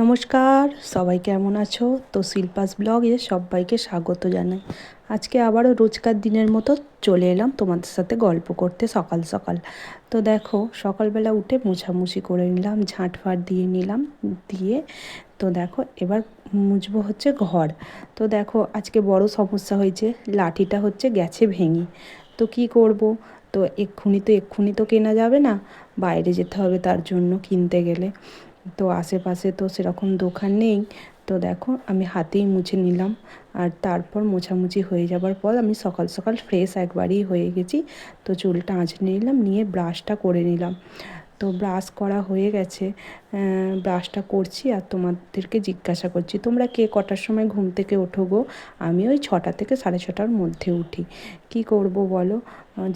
নমস্কার, সবাই কেমন আছো? তো শিল্পাস ব্লগে সবাইকে স্বাগত জানাই। আজকে আবারও রোজকার দিনের মতো চলে এলাম তোমাদের সাথে গল্প করতে সকাল সকাল। তো দেখো, সকালবেলা উঠে মুছামুছি করে নিলাম ঝাঁট ফাঁট দিয়ে নিলাম, দিয়ে তো দেখো, এবার মুছবো হচ্ছে ঘর। তো দেখো, আজকে বড় সমস্যা হয়েছে, লাঠিটা হচ্ছে গেছে ভেঙে। তো কি করব? তো এক্ষুনি তো এক্ষুনি তো কেনা যাবে না, বাইরে যেতে হবে তার জন্য কিনতে গেলে। তো আশেপাশে তো সেরকম দোকান নেই। তো দেখো, আমি হাতেই মুছে নিলাম। আর তারপর মোছামুছি হয়ে যাবার পর আমি সকাল সকাল ফ্রেশ একবারই হয়ে গেছি। তো চুলটা আঁচড়ে নিলাম, নিয়ে ব্রাশটা করে নিলাম। তো ব্রাশ করা হয়ে গেছে। ব্রাশটা করছি আর তোমাদেরকে জিজ্ঞাসা করছি, তোমরা কে কটার সময় ঘুম থেকে ওঠো গো? আমি ওই ছটা থেকে সাড়ে ছটার মধ্যে উঠি। কি করব বলো?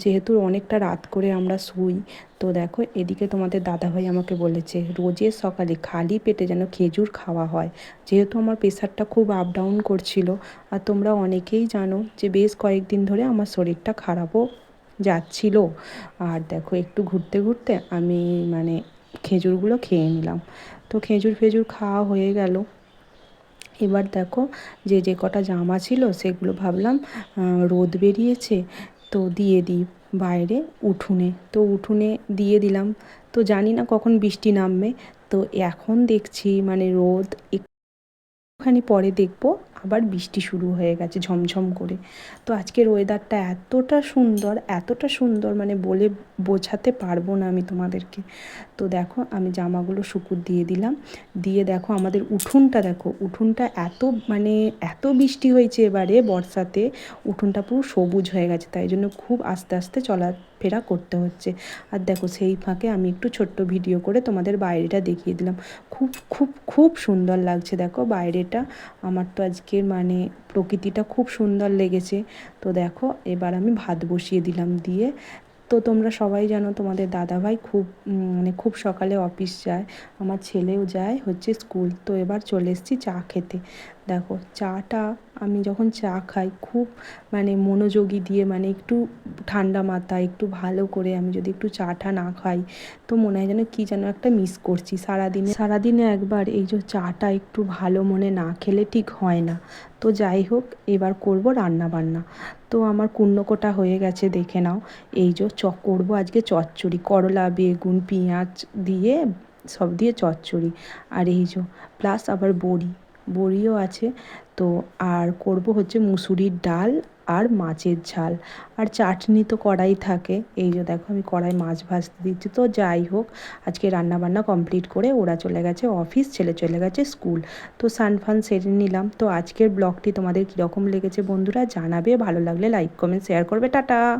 যেহেতু অনেকটা রাত করে আমরা শুই, তো দেখো এদিকে তোমাদের দাদাভাই আমাকে বলেছে, রোজের সকালে খালি পেটে যেন খেজুর খাওয়া হয়। যেহেতু আমার প্রেশারটা খুব আপ ডাউন করছিল, আর তোমরা অনেকেই জানো যে বেশ কয়েকদিন ধরে আমার শরীরটা খারাপও যাচ্ছিল। আর দেখো, একটু ঘুরতে ঘুরতে আমি মানে খেজুরগুলো খেয়ে নিলাম। তো খেজুর ফেজুর খাওয়া হয়ে গেল। এবার দেখো, যে যে কটা জামা ছিল সেগুলো ভাবলাম রোদ বেরিয়েছে তো দিয়ে দিই বাইরে উঠুনে। তো উঠুনে দিয়ে দিলাম। তো জানি না কখন বৃষ্টি নামবে। তো এখন দেখছি মানে রোদ একটুখানি পরে দেখব। আবার বৃষ্টি শুরু হয়ে গেছে ঝমঝম করে। তো আজকের ওয়েদারটা এতটা সুন্দর এতটা সুন্দর মানে বলে বোঝাতে পারব না আমি তোমাদেরকে। তো দেখো, আমি জামাগুলো শুকুর দিয়ে দিলাম। দিয়ে দেখো, আমাদের উঠোনটা দেখো, উঠোনটা এত মানে এত বৃষ্টি হয়েছে এবারে বর্ষাতে, উঠোনটা পুরো সবুজ হয়ে গেছে, তাই জন্য খুব আস্তে আস্তে চলাফেরা করতে হচ্ছে। আর দেখো, সেই ফাঁকে আমি একটু ছোট্ট ভিডিও করে তোমাদের বাইরেটা দেখিয়ে দিলাম। খুব খুব খুব সুন্দর লাগছে, দেখো বাইরেটা। আমার তো আজকে মানে প্রকৃতিটা খুব সুন্দর লেগেছে। তো দেখো, এবার আমি ভাত বসিয়ে দিলাম দিয়ে। তো তোমরা সবাই জানো তোমাদের দাদাভাই খুব মানে খুব সকালে অফিস যায়, আমার ছেলেও যায় হচ্ছে স্কুল। তো এবার চলে এসেছি চা খেতে। দেখো, চাটা আমি যখন চা খাই, খুব মানে মনোযোগী দিয়ে মানে একটু ঠান্ডা মাথায়, একটু ভালো করে আমি যদি একটু চাটা না খাই, তো মনে হয় যেন কী যেন একটা মিস করছি। সারাদিনে সারাদিনে একবার এই যে চাটা একটু ভালো মনে না খেলে ঠিক হয় না। তো যাই হোক, এবার করব রান্না বান্না তো আমার কুন্নকোটা হয়ে গেছে, দেখে নাও। এই যে চ, করব আজকে চচ্চড়ি। করলা, বেগুন, পেঁয়াজ দিয়ে সব দিয়ে চচ্চড়ি। আর এই যে প্লাস আবার বড়ি। বড়িও আছে। তো আর করব হচ্ছে মুসুরির ডাল আর মাছের ঝাল। আর চাটনি তো কড়াই থাকে। এই যে দেখো আমি কড়াই মাছ ভাজতে দিচ্ছি। তো যাই হোক, আজকে রান্না বান্না কমপ্লিট করে ওরা চলে গেছে অফিস ছেলে চলে গেছে স্কুল তো সান ফান সেরে নিলাম। তো আজকের ব্লগটি তোমাদের কীরকম লেগেছে বন্ধুরা জানাবে। ভালো লাগলে লাইক কমেন্ট শেয়ার করবে। টাটা!